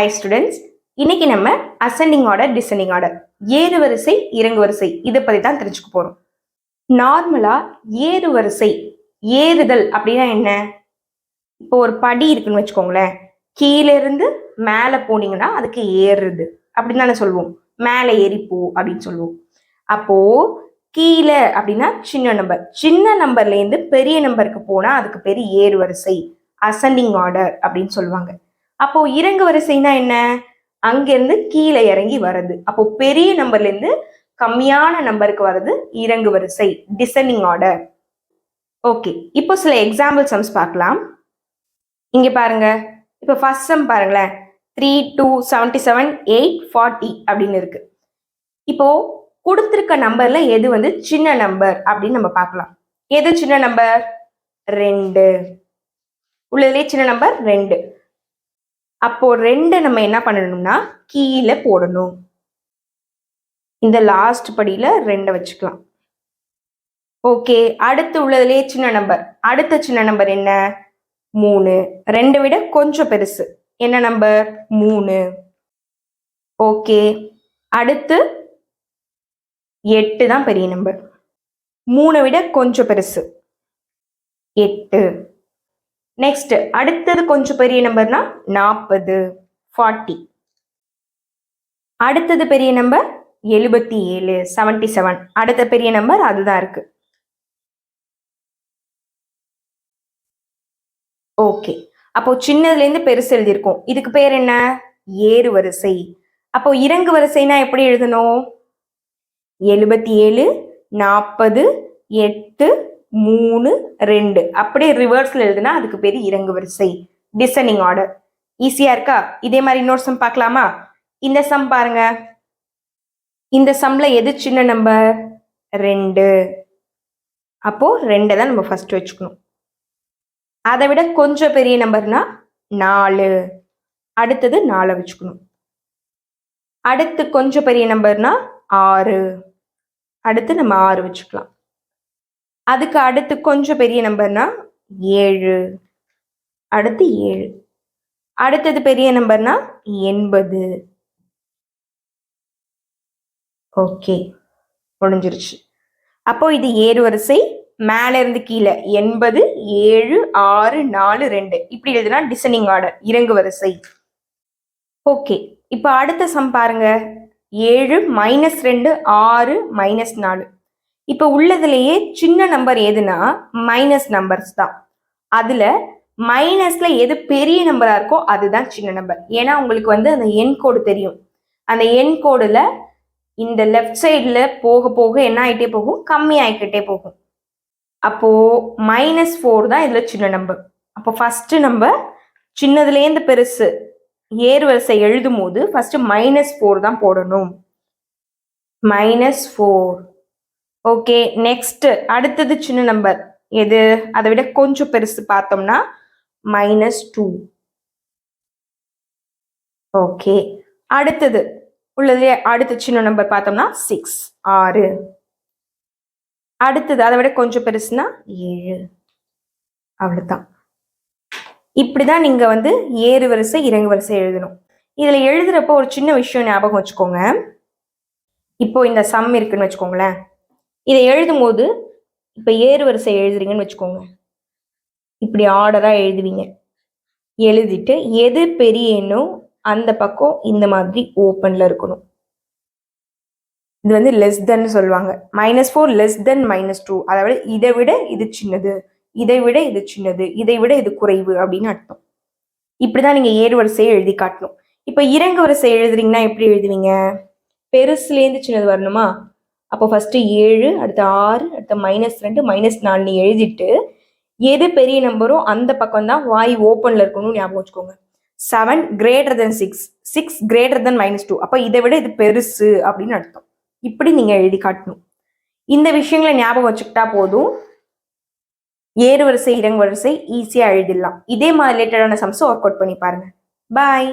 Hi students இன்னைக்கு நம்ம ascending order descending order ஏறு வரிசை இறங்கு வரிசை. இதை பற்றி தான் தெரிஞ்சுக்க போகிறோம் நார்மலாக ஏறு வரிசை ஏறுதல் அப்படின்னா என்ன? இப்போ ஒரு படி இருக்குன்னு வச்சுக்கோங்களேன். கீழேருந்து மேலே போனீங்கன்னா அதுக்கு ஏறுறது. அப்படின்னு தானே சொல்லுவோம் மேலே ஏறிப்போ அப்படின்னு சொல்லுவோம் அப்போது கீழே அப்படின்னா சின்ன நம்பர் சின்ன நம்பர்லேருந்து பெரிய நம்பருக்கு போனால் அதுக்கு பேர் ஏறு வரிசை அசெண்டிங் ஆர்டர் அப்படின்னு சொல்லுவாங்க. அப்போ இறங்கு வரிசைனா என்ன? அங்கிருந்து கீழே இறங்கி வர்றது. அப்போ பெரிய நம்பர்ல இருந்து கம்மியான நம்பருக்கு வர்றது இறங்கு வரிசை டிசெண்டிங் ஆர்டர் ஓகே இப்போ சில எக்ஸாம்பிள் சம்ஸ் பார்க்கலாம். இங்க பாருங்க. இப்போ ஃபர்ஸ்ட் சம் பாருங்களேன். Three two seventy seven eight forty அப்படின்னு இருக்கு. இப்போ கொடுத்துருக்க நம்பர்ல எது வந்து சின்ன நம்பர் அப்படின்னு நம்ம பார்க்கலாம். எது சின்ன நம்பர் ரெண்டு. உள்ளதுலேயே சின்ன நம்பர் ரெண்டு. அப்போது ரெண்டு நம்ம என்ன பண்ணணும்னா கீழே போடணும். இந்த லாஸ்ட் படியில் ரெண்டை வச்சுக்கலாம். ஓகே அடுத்து உள்ளதுலேயே சின்ன நம்பர் அடுத்த சின்ன நம்பர் என்ன? மூணு. ரெண்டை விட கொஞ்சம் பெருசு. என்ன நம்பர் மூணு. ஓகே அடுத்து எட்டு தான் பெரிய நம்பர் மூணை விட கொஞ்சம் பெருசு. எட்டு. நெக்ஸ்ட் அடுத்தது கொஞ்சம் பெரிய நம்பர்னா நாற்பது ஃபார்ட்டி அடுத்தது பெரிய நம்பர் எழுபத்தி ஏழு செவன்டி செவன் அடுத்த பெரிய நம்பர் அதுதான் இருக்கு. ஓகே அப்போ சின்னதுலேருந்து பெருசு எழுதியிருக்கோம். இதுக்கு பேர் என்ன? ஏறு வரிசை. அப்போ இறங்கு வரிசைனா எப்படி எழுதணும்? எழுபத்தி ஏழு நாற்பது எட்டு மூணு ரெண்டு. அப்படியே ரிவர்ஸ்ல எழுதுனா அதுக்கு பேர் இறங்கு வரிசை. டிசனிங் ஆர்டர் ஈஸியா இருக்கா? இதே மாதிரி இன்னொரு சம் பார்க்கலாமா? இந்த சம் பாருங்க. இந்த சம்ல எது சின்ன நம்பர் ரெண்டு. அப்போ ரெண்டை தான் நம்ம ஃபர்ஸ்ட் வச்சுக்கணும். அதை விட கொஞ்சம் பெரிய நம்பர்னா நாலு. அடுத்தது நாலை வச்சுக்கணும். அடுத்து கொஞ்சம் பெரிய நம்பர்னா ஆறு. அடுத்து நம்ம ஆறு வச்சுக்கலாம். அதுக்கு அடுத்து கொஞ்சம் பெரிய நம்பர்னா ஏழு. அடுத்து ஏழு. அடுத்தது பெரிய நம்பர்னா எண்பது. ஓகே முடிஞ்சிருச்சு. அப்போ இது ஏறு வரிசை மேல இருந்து கீழே எண்பது ஏழு ஆறு நாலு ரெண்டு. இப்படி எழுதுனா டிசனிங் ஆர்டர் இறங்கு வரிசை. ஓகே இப்போ அடுத்த சம் பாருங்க. ஏழு மைனஸ் ரெண்டு ஆறு மைனஸ் நாலு. இப்போ உள்ளதுலேயே சின்ன நம்பர் எதுனா மைனஸ் நம்பர்ஸ் தான். அதில் மைனஸில் எது பெரிய நம்பராக இருக்கோ அதுதான் சின்ன நம்பர் ஏன்னா உங்களுக்கு வந்து அந்த எண் கோடு தெரியும். அந்த எண் கோடில் இந்த லெஃப்ட் சைடில் போக போக என்ன ஆகிட்டே போகும்? கம்மி ஆகிக்கிட்டே போகும். அப்போது மைனஸ் ஃபோர் தான் இதில் சின்ன நம்பர் அப்போ ஃபஸ்ட்டு நம்ம சின்னதுலேருந்து பெருசு. ஏறு வரிசை எழுதும் போது ஃபஸ்ட்டு மைனஸ் ஃபோர் தான் போடணும். மைனஸ் ஃபோர் ஓகே நெக்ஸ்ட் அடுத்தது சின்ன நம்பர் எது? அதை விட கொஞ்சம் பெருசு பார்த்தோம்னா மைனஸ் டூ ஓகே அடுத்தது உள்ளதுலே அடுத்த சின்ன நம்பர் பார்த்தோம்னா சிக்ஸ் ஆறு. அடுத்தது அதை விட கொஞ்சம் பெருசுனா ஏழு. அவ்வளோதான் இப்படிதான் நீங்க வந்து ஏறு வரிசை இறங்கு வரிசை எழுதணும். இதுல எழுதுறப்போ ஒரு சின்ன விஷயம் ஞாபகம் வச்சுக்கோங்க. இப்போ இந்த சம் இருக்குன்னு வச்சுக்கோங்களேன். இதை எழுதும் போது இப்போ ஏறு வரிசை எழுதுறீங்கன்னு வச்சுக்கோங்க. இப்படி ஆர்டராக எழுதுவீங்க. எழுதிட்டு எது பெரிய எண்ணோ அந்த பக்கம் இந்த மாதிரி ஓப்பனில் இருக்கணும். இது வந்து லெஸ் தென் சொல்லுவாங்க. Minus four less than minus two அதாவது இதை விட இது சின்னது இதை விட இது சின்னது இதை விட இது குறைவு அப்படின்னு அர்த்தம். இப்படிதான் நீங்க ஏறு வரிசையை எழுதி காட்டணும். இப்போ இறங்கு வரிசை எழுதுறீங்கன்னா எப்படி எழுதுவீங்க? பெருசுலேருந்து சின்னது வரணுமா? அப்போ ஃபஸ்ட்டு ஏழு அடுத்து ஆறு அடுத்து மைனஸ் ரெண்டு மைனஸ் நாலு எழுதிட்டு எது பெரிய நம்பரோ அந்த பக்கம் தான் வாய் ஓப்பனில் இருக்கணும்னு ஞாபகம் வச்சுக்கோங்க. Seven greater than six six greater than minus two அப்போ இதை விட இது பெருசு அப்படின்னு அர்த்தம். இப்படி நீங்கள் எழுதி காட்டணும். இந்த விஷயங்களை ஞாபகம் வச்சுக்கிட்டா போதும். ஏறு வரிசை இறங்கு வரிசை ஈஸியாக எழுதிடலாம். இதே மாதிரி ரிலேட்டடான சம்ஸை ஒர்க் அவுட் பண்ணி பாருங்க. பாய்